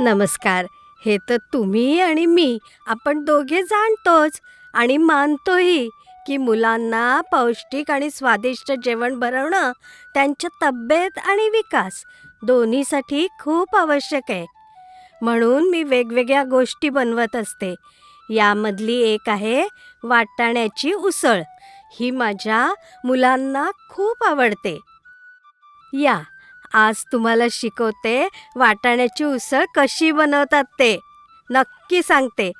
नमस्कार. हे तर तुम्ही आणि मी आपण दोघे जाणतोच आणि मानतोही की मुलांना पौष्टिक आणि स्वादिष्ट जेवण बनवणं त्यांच्या तब्येत आणि विकास दोन्हीसाठी खूप आवश्यक आहे. म्हणून मी वेगवेगळ्या गोष्टी बनवत असते. यामधली एक आहे वाटाण्याची उसळ. ही माझ्या मुलांना खूप आवडते. या. आज तुम्हाला शिकवते वाटाण्याची उसळ कशी बनवतात ते. नक्की सांगते.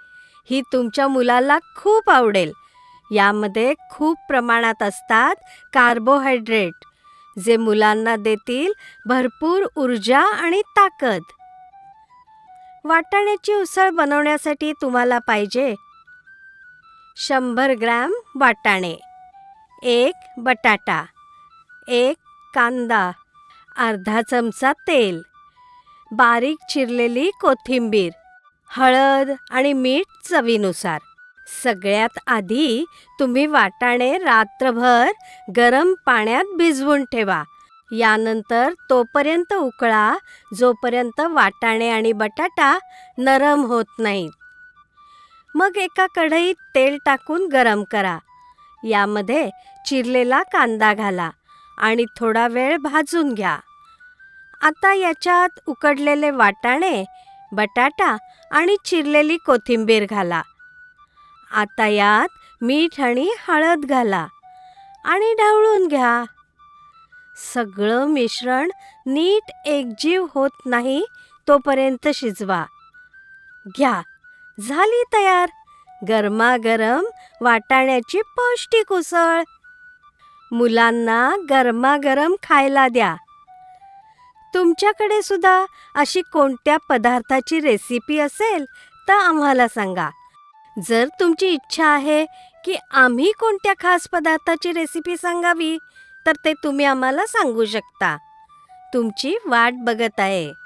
ही तुमच्या मुलाला खूप आवडेल. यामध्ये खूप प्रमाणात असतात कार्बोहायड्रेट जे मुलांना देतील भरपूर ऊर्जा आणि ताकद. वाटाण्याची उसळ बनवण्यासाठी तुम्हाला पाहिजे शंभर ग्रॅम वाटाणे एक बटाटा एक कांदा अर्धा चमचा तेल बारीक चिरलेली कोथिंबीर हळद आणि मीठ चवीनुसार. सगळ्यात आधी तुम्ही वाटाणे रात्रभर गरम पाण्यात भिजवून ठेवा. यानंतर तोपर्यंत उकळा जोपर्यंत वाटाणे आणि बटाटा नरम होत नाहीत मग एका कढईत तेल टाकून गरम करा. यामध्ये चिरलेला कांदा घाला. आणि थोडा वेळ भाजून घ्या. आता याच्यात उकडलेले वाटाणे बटाटा आणि चिरलेली कोथिंबीर घाला. आता यात मीठ आणि हळद घाला आणि ढवळून घ्या. सगळं मिश्रण नीट एकजीव होत नाही तोपर्यंत शिजवा. घ्या. झाली तयार. गरमागरम वाटाण्याची पौष्टिक उसळ. मुलांना गरमागरम खायला द्या. तुमच्याकडे सुद्धा अशी कोणत्या पदार्थाची रेसिपी असेल तर आम्हाला सांगा. जर तुमची इच्छा आहे की आम्ही कोणत्या खास पदार्थाची रेसिपी सांगावी तर ते तुम्ही आम्हाला सांगू शकता. तुमची वाट बघत आहे.